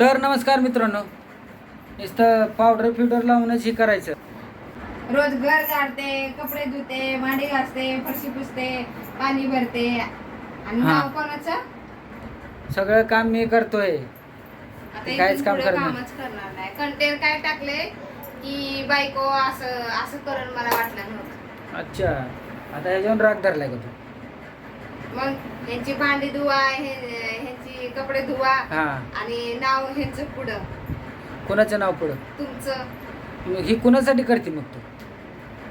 तर नमस्कार मित्रांनो नुसतं पावडर फिवडर लावूनच हे करायचं. रोज घर झाडते कपडे धुते भांडी घासते फरशी पुसते पाणी भरते. आणि हा. नाव कोणाचं? सगळं काम मी करतोय. आता काहीच इथून काम पुढे करणार. कामच करणार नाही. कंटेंट काय टाकले की बायको असं असं करण मला वाटलं नव्हतं. अच्छा. आता ह्याच्यावर राग धरलाय का तू? मग ह्यांची भांडी धुवा हे- कपडे धुवा हा. आणि नाव ह्यांचं पुढं. कुणाचं नाव पुढं? तुमचं. मग ही कुणासाठी करते मग तू?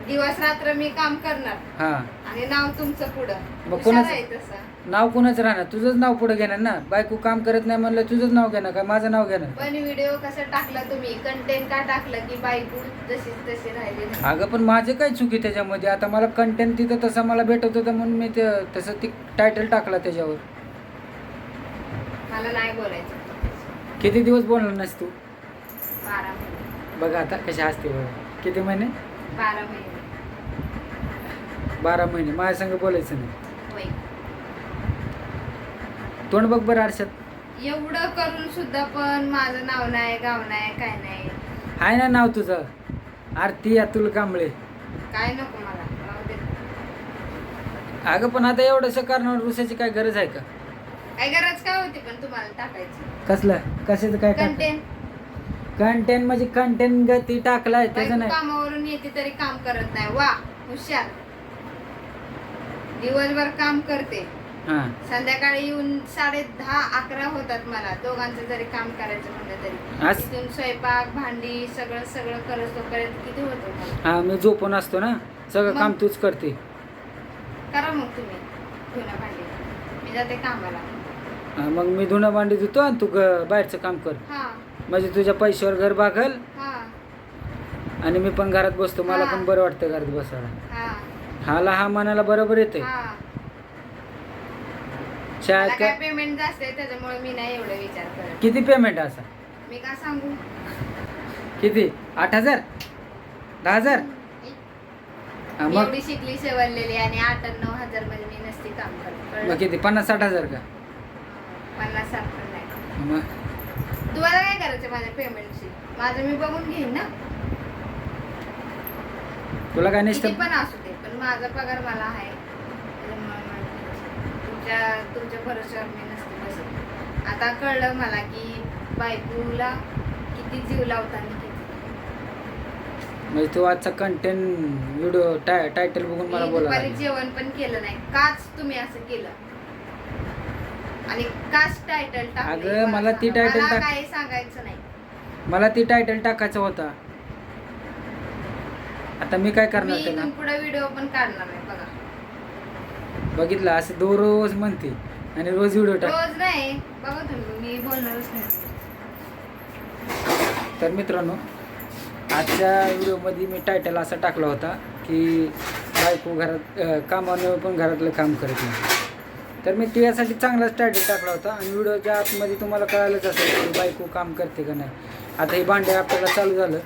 दिवस रात्र मी काम करणार. हा. आणि नाव तुमचं पुढं. मग हुशार कोणाचं? आहे तसं. नाव कुणाचं राहणार? तुझंच नाव पुढं घेणार ना? बायको काम करत नाही म्हणलं तुझंच नाव घेणार का? माझं नाव घेणार? पण व्हिडिओ कसं टाकला तुम्ही? कंटेंट का टाकलं की बायको जशीच तशी राहिली. अगं पण माझं काय चुकी त्याच्यामध्ये? आता मला कंटेंट तिथं तसा मला भेटत होता म्हणून मी ते तसं ती टायटल टाकला त्याच्यावर. मला नाही बोलायचं. किती दिवस बोलणार नाहीस तू? बारा महिने बघा आता कशी असते बघा. किती महिने? बारा महिने. बारा महिने. माझ्या संग बोलायचं नाही. तोंड बघ बरं आरशात. एवढं करून सुद्धा पण माझं नाव नाही गाव नाही काय नाही. आहे ना नाव तुझं? आरती अतुल कांबळे. काय नको मला. अगं पण आता एवढंसं करणार रुसाची काय गरज आहे का? काय गरज काय होती पण तुम्हाला टाकायची? कसलं? कशाचं काय कंटेंट कंटेंट म्हणजे कंटेंट गती टाकलाय त्याचं नाही. कामावरून येते तरी काम करत नाही. वा हुशार. दिवसभर काम करते. हा. संध्याकाळी येऊन साडे दहा अकरा होतात मला. दोघांचं जरी काम करायचं म्हणलं तरी. तिथून स्वयंपाक भांडी सगळं सगळं करत तोपर्यंत किती होतं मला? हा मी झोपून असतो ना. सगळं मग? काम तूच करते. करा मग तुम्ही. धुणं भांडी. मी जाते कामाला. हा, मग मी धुणं भांडी धुतो आणि तू ग- बाहेरचं काम कर. हा. म्हणजे तुझ्या पैशावर घर हा. आणि मी पण घरात बसतो मला. पण बरं वाटतं घरात बसायला. हा. हाला हा मनाला बरोबर येते हा. मला काय पेमेंट जास्त आहे त्याच्यामुळे मी नाही एवढं विचार करत. किती पेमेंट असा? मी का सांगू? किती? आठ हजार? दहा हजार? हा, मी मग? एवढी शिकली सवरलेली आणि आठ आणि नऊ हजारमध्ये मी नसती काम करत. मग कळलं? किती? पन्नास साठ हजार का? पन्नास पण नाही तुम्हाला काय करायचं माझ्या पेमेंटशी माझं मी बघून घेईन ना. तुला काय नसतं? पण असू दे पण माझा पगार मला आहे. तुमच्या तुमच्या भरोश्यावर मी नसते बसत. आता कळलं मला की बायकोला किती जीव लावता किती म्हणजे तू आजचा कंटेंट व्हिडिओ टायटल बघून मला बोला जेवण पण केलं नाही. काच तुम्ही असं केलं. आणि काच टायटल अगं, मला ती title टाक- काही सांगायचं नाही. मला ती टायटल टाकायचा होता. आता मी काय मी करणार त्याला? इथून पुढे व्हिडिओ पण काढणार नाही बघा. बघितलं असं दो रोज म्हणते आणि रोज व्हिडिओ टाक. रोज नाही बघा तुम्ही मी बोलणारच नाही. तर मित्रांनो आजच्या व्हिडिओमध्ये मी टायटल असा टाकला होता की बायको घरात अं, कामानं पण घरातलं काम करत नाही. तर मी त्यासाठी चांगलाच टायटल टाकला होता आणि व्हिडिओच्या आतमध्ये तुम्हाला कळालंच असेल की बायको काम करते का नाही. आता हे भांडे आपल्याला चालू झालं.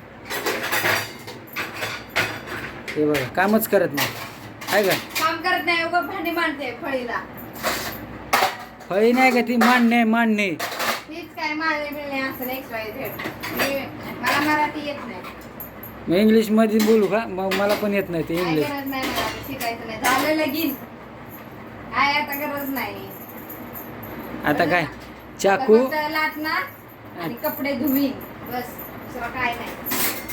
हे बघा कामच करत नाही. आहे का? काम करत नाही उगा भांडी मांडते फळीला. फळी नाही का ती? मांडणे मांडणे. काय असं नाही मी मला मराठी येत नाही. मी इंग्लिशमध्ये बोलू का? मग मला पण येत नाही ते काय इंग्लिश गरज नाही मला आता शिकायचं नाही. झालं लगीन. काय आता गरज नाही. आता काय? चाकू? लाटणार आणि कपडे धुवीन. बस दुसरं काय नाही.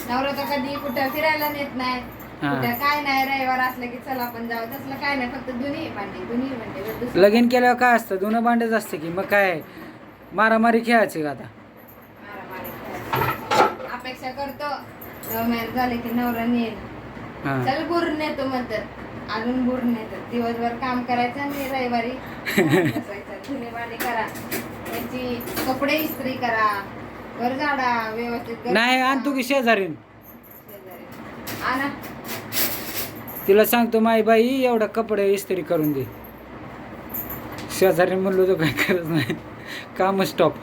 नवरा तर कधी कुठं फिरायला नेत नाही. कुठं काय नाही रविवार असलं की चला आपण जाऊ. तसलं काय नाही फक्त दुनी भांडी दुनी भांडी. लगीन केल्यावर काय असतं? दोन भांडेच असतं की मग काय? मारामारी खेळायची का आता? मारामारी. अपेक्षा करतो. झाले की नवरा नेल चल बुर नेतो म्हणतात. अजून बुर नेतो दिवसभर काम करायचं आणि रविवारी बसायचं. धुणी भांडी करा. त्यांची कपडे इस्त्री करा. घर झाडा व्यवस्थित नाही आणतो की शेजारीन. शेजारी. आणा. तिला सांगतो माई बाई एवढा कपडे इस्त्री करून दे. शेजारी म्हणलो तर काय करत नाही. काम स्टॉप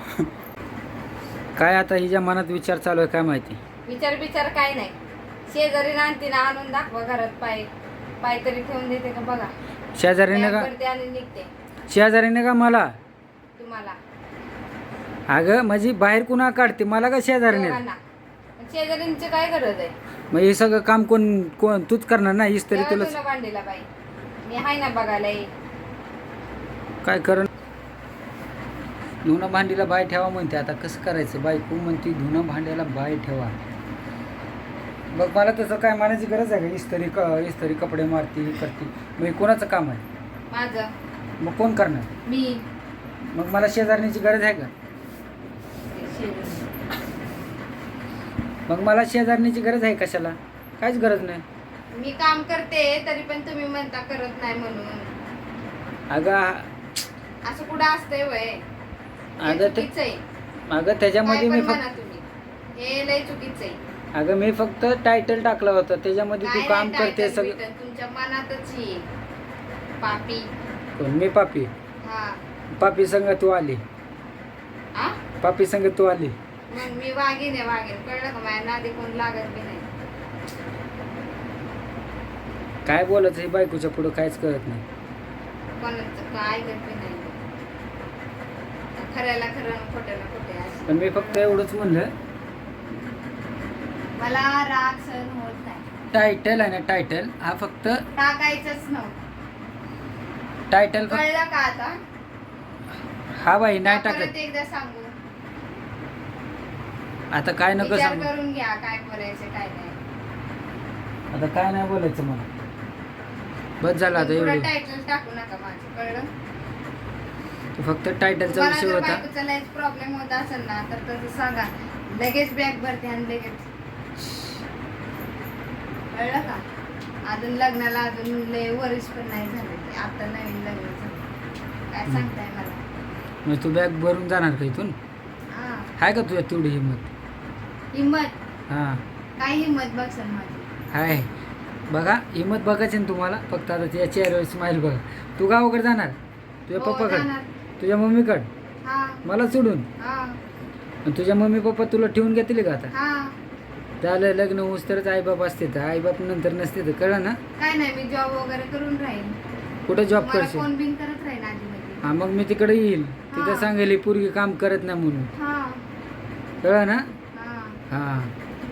काय आता हिच्या मनात विचार चालू आहे काय माहिती? विचार विचार काय नाही. शेजारी आणते ना आणून दाखवा घरात पाय. पाय तरी ठेवून देते का बघा. शेजारीने का भरते आणि निघते. शेजारीने का मला. तुम्हाला. अगं माझी बाहेर कुणा काढते? मला का शेजारने दोघांना. काय गरज आहे? मग हे सगळं काम कोण कोण तूच करणार ना? हीच तरी तेव्हा तुला बाई. मी आहे ना बघायला ये. काय करण धुणं भांडीला बाय ठेवा म्हणते. आता कसं करायचं? बायको म्हणते धुणं भांड्याला बाय ठेवा. बघ मला तसं काय मानायची गरज आहे का? इस्त्री क इस्त्री कपडे मारती करते. मग हे कोणाचं काम आहे? माझं. मग कोण करणार? मी. मग मला शेजारण्याची गरज आहे का? शेजारी. मग मला शेजारण्याची गरज आहे कशाला? काहीच गरज नाही. मी काम करते तरी पण तुम्ही म्हणता करत नाही म्हणून. अगं असं कुठं असतंय वय? हे अगं ते चुकीचं आहे. अगं काय त्याच्यामध्ये पण मी म्हणा फक्त तुम्ही. हे लय चुकीचं आहे. अगं मी फक्त टायटल टाकलं होतं. त्याच्यामध्ये तू काम करते सगळं. तुमच्या मनातच पापी. कोण? मी पापी? हा. पापी संग तू आली. आ? पापी संग तू आली. मग मी वागीन आहे वागीन कळलं का? माझ्या नादी कोण लागत बी नाही. काय बोलायचं हे बायकोच्या पुढं काहीच कळत नाही. कोणाचं काय ऐकत बी नाही. खऱ्याला खरं आणि खोट्याला खोटे पण मी फक्त एवढंच म्हणलं. मला राग सहन होत नाही. टायटल आहे ना टायटल हा फक्त टाकायचंच नव्हतं. टायटल फक्त कळलं का आता? हा बाई नाही का परत टाकत. एकदा सांगू. आता काय नको विचार सांगू. करून घ्या काय करायचं काय नाही. आता काय नाही बोलायचं मला. बस झालं आता एवढं. टायटल टाकू नका माझं कळलं? फक्त टायटलचा तुम्हाला विषय जर होता. बायकोचा लयच प्रॉब्लेम होत असेल ना तर तसं सांगा. लगेच बॅग भरते आणि लगेच. कळलं का? अजून लग्नाला अजून लय वरीस पण नाही झाले ते. आता नवीन लग्न झालं. काय. सांगताय मला? मग तू बॅग भरून जाणार का इथून? हा. आहे का तुझ्या तेवढी हिंमत? हिंमत? हां. काय हिंमत बघसल माझी? आहे बघा हिंमत बघायची ना तुम्हाला? फक्त आता तुझ्या चेहऱ्यावर स्माईल बघा. तू गावाकडे जाणार? तुझ्या हो, पप्पाकडे? जाणार. तुझ्या मम्मीकडे? हा. मला सोडून? हा. आणि तुझ्या मम्मी पप्पा तुला ठेवून घेतील का आता? हा. त्याला लग्न होऊस तरच आईबाप असते तर आईबाप नंतर नसते तर कळलं ना? काय नाही मी जॉब वगैरे करून राहील कुठं जॉब मला करशील? फोन बिन करत राहील आधी मध्ये हा मग मी तिकडे येईल. तिथं. सांगेल ही पोरगी काम करत नाही म्हणून. हा. कळलं ना? हा. हा.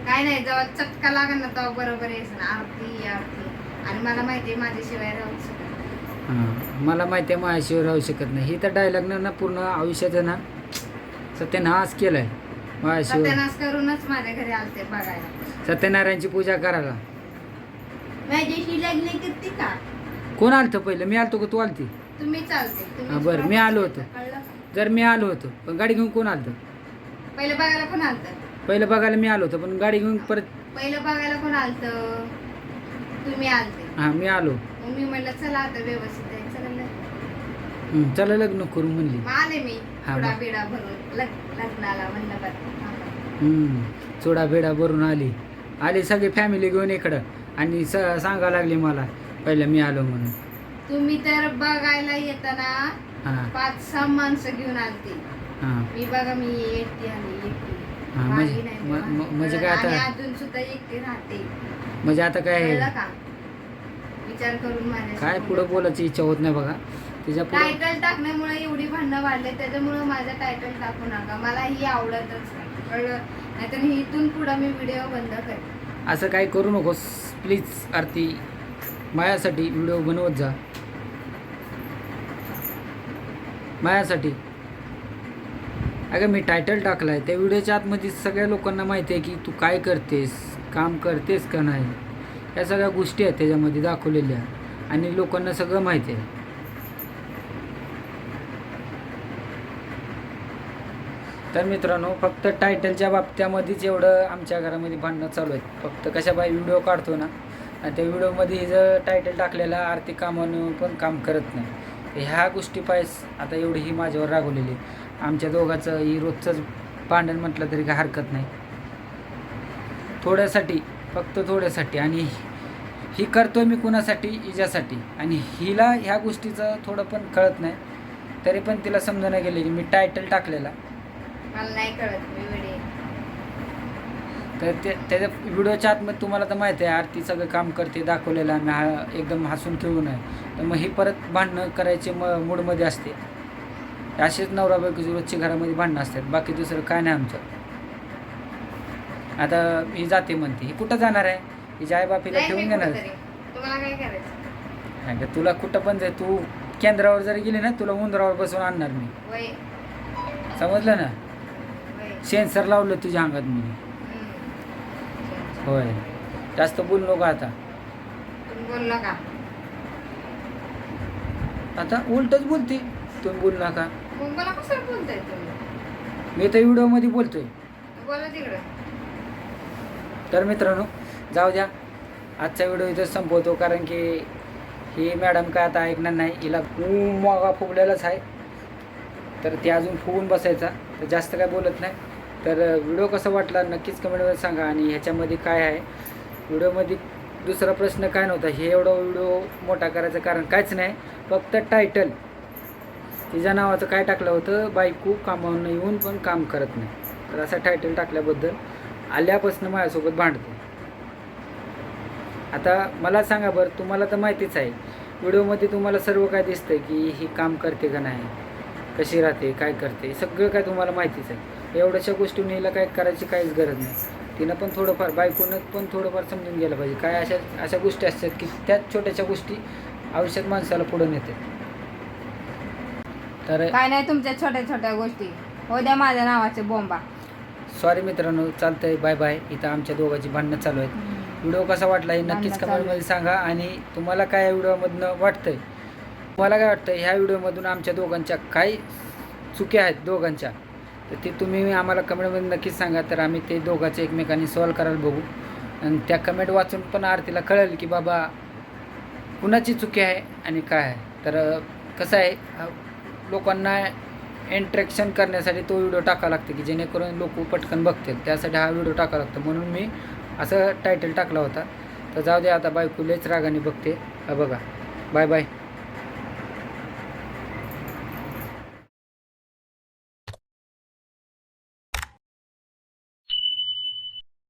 काय नाही जेव्हा चटका लागेल ना तेव्हा बरोबर यायचं ना आरती आरती. आणि मला माहिती आहे माझ्याशिवाय राहू शकत नाही. हा. मला माहिती आहे माझ्याशिवाय राहू शकत नाही. ही तर डायलॉगनं ना पूर्ण आयुष्याचं ना सत्यानाश केलाय. सत्यानाश करूनच माझ्या घरी आलते बघायला. सत्यनारायणची पूजा करायला. माझ्याशी लग्न करते का? कोण आलतं पहिलं? मी आलतो का? तू आलती? तुम्ही चालते. हा, बरं, मी आलो होतो. कळलं? जर मी आलो होतो पण गाडी घेऊन कोण आलतं? पहिलं बघायला कोण आलतं? पहिलं बघायला मी आलो होतो पण गाडी घेऊन परत पहिलं बघायला कोण आलतं? तुम्ही आलते. हा मी आलो. मग मी म्हणलं चला आता व्यवस्थित. हं, चला लग्न करू म्हणली. मग आले मी. हा, थोडा मग. बिडा भरून लग- लग्नाला म्हणलं बरं. हम्म, चोडा बेडा भरून आली. आली सगळी फॅमिली घेऊन इकडं. आणि स सांगा लागली मला. पहिलं मी आलो म्हणून. तुम्ही तर बघायला येताना हां. पाच सहा माणसं घेऊन आलती. हां. मी बघा मी एकटी आली एकटी. हा, मागे म्हणजे- नाही म- मी. म- म्हणजे काय आता- आणि अजून सुद्धा एकटी राहते. म्हणजे आता काय कळलं का? विचार करून माझ्या काय पुढं बोलायची इच्छा होत नाही बघा. तिच्या पुढं. टायटल टाकण्यामुळे एवढी भांडणं वाढले त्याच्यामुळे माझं टायटल टाकू नका. मला ही आवडतच नाही. कळलं नाहीतर इथून पुढं मी व्हिडिओ बंद असं काय करू नकोस. प्लीज आरती मायासाठी व्हिडिओ बनवत जा. मायासाठी. अगं मी टायटल टाकलाय. त्या व्हिडिओच्या आतमध्ये सगळ्या लोकांना माहिती आहे की तू काय करतेस काम करतेस का नाही? या सगळ्या गोष्टी आहेत त्याच्यामध्ये दाखवलेल्या. आणि लोकांना सगळं माहिती आहे. तर मित्रांनो फक्त टायटलच्या बाबत्यामध्येच एवढं आमच्या घरामध्ये भांडणं चालू आहेत फक्त कशा बाई व्हिडिओ काढतो ना आणि त्या व्हिडिओमध्ये हे जर टायटल टाकलेलं आर्थिक कामानं पण काम करत नाही. ह्या गोष्टी पायस आता एवढी ही माझ्यावर रागवलेली. आमच्या दोघाचं ही रोजचंच भांडण म्हटलं तरी काय हरकत नाही. थोड्यासाठी फक्त थोड्यासाठी आणि ही करतोय मी कुणासाठी? हिच्यासाठी. आणि हिला ह्या गोष्टीचं थोडं पण कळत नाही. तरी पण तिला समजून गेले की मी टायटल टाकलेला. मला नाही कळत मी व्हिडिओ तर ते त्याच्या व्हिडिओच्या आतमध्ये तुम्हाला तर माहिती आहे आरती सगळं काम करते दाखवलेलं आम्ही हा एकदम हसून खेळून आहे. तर मग ही परत भांडणं करायचे म मूडमध्ये असते. असेच नवरा बायकोची रोजची घरामध्ये भांडणं असतात बाकी दुसरं काय नाही आमचं. आता ही जाते म्हणते ही कुठं जाणार आहे? हिच्या आई बापीला नाही मी ठेवून घेणार. तुम्हाला काय करायचं? नाही का तुला कुठं पण जाय तू केंद्रावर जरी गेली ना तुला उंदरावर बसवून आणणार मी. समजलं ना? सेन्सर लावलं तुझ्या अंगात मी हम्म. होय. जास्त बोल नको आता. तुम्ही बोलला का आता उलटच बोलते. तुम्ही बोल नका. मग मला कसं बोलताय तुम्ही? मी तर व्हिडिओमध्ये बोलतोय. बोला तिकडं. तर मित्रांनो जाऊ द्या. आजचा व्हिडिओ इथं संपवतो कारण की ही मॅडम काय आता ऐकणार नाही. हिला मोगा फुगलेलाच आहे. तर ती अजून फुगून बसायचा. तर जास्त काय बोलत नाही. तर व्हिडिओ कसा वाटला नक्कीच कमेंटमध्ये सांगा आणि ह्याच्यामध्ये काय आहे? व्हिडिओमध्ये दुसरा प्रश्न काय नव्हता? हे एवढा व्हिडिओ मोठा करायचं कारण काहीच नाही. फक्त टायटल तिच्या नावाचं काय टाकलं होतं? बायको कामावून येऊन पण काम करत नाही. तर असा टायटल टाकल्याबद्दल आल्यापासून माझ्यासोबत भांडतो. आता मला सांगा बरं तुम्हाला तर माहितीच आहे. व्हिडिओमध्ये तुम्हाला सर्व काय दिसतं की ही काम करते का नाही? कशी राहते? काय करते? सगळं काय तुम्हाला माहितीच आहे. एवढ्याशा गोष्टी हिला काय करायची काहीच गरज नाही. तिनं पण थोडंफार बायकोनं पण थोडंफार समजून गेलं पाहिजे. काय अशा अशा गोष्टी असतात की त्याच छोट्याशा गोष्टी आयुष्यात माणसाला पुढे नेते. तर काय नाही तुमच्या छोट्या छोट्या गोष्टी. हो द्या माझ्या नावाचे बोंबा. सॉरी मित्रांनो चालतंय बाय बाय इथं आमच्या दोघांची भांडणं चालू आहेत. व्हिडिओ कसा वाटला हे नक्कीच कमेंटमध्ये सांगा आणि तुम्हाला काय या व्हिडिओमधनं वाटतंय? तुम्हाला काय वाटतं ह्या व्हिडिओमधून आमच्या दोघांच्या काय चुक्या आहेत दोघांच्या. तर ते तुम्ही आम्हाला कमेंटमध्ये नक्कीच सांगा. तर आम्ही ते दोघांचे एकमेकांनी सॉल्व करायला बघू. आणि त्या कमेंट वाचून पण आरतीला कळेल की बाबा कुणाची चुकी आहे आणि काय आहे. तर कसं आहे लोकांना इंट्रॅक्शन करण्यासाठी तो व्हिडिओ टाकावा लागतो की जेणेकरून लोक पटकन बघतील. त्यासाठी हा व्हिडिओ टाकावा लागतो. म्हणून मी असं टायटल टाकला होता. तर जाऊ दे आता बायको लयच रागाने बघते. बघा. Bye bye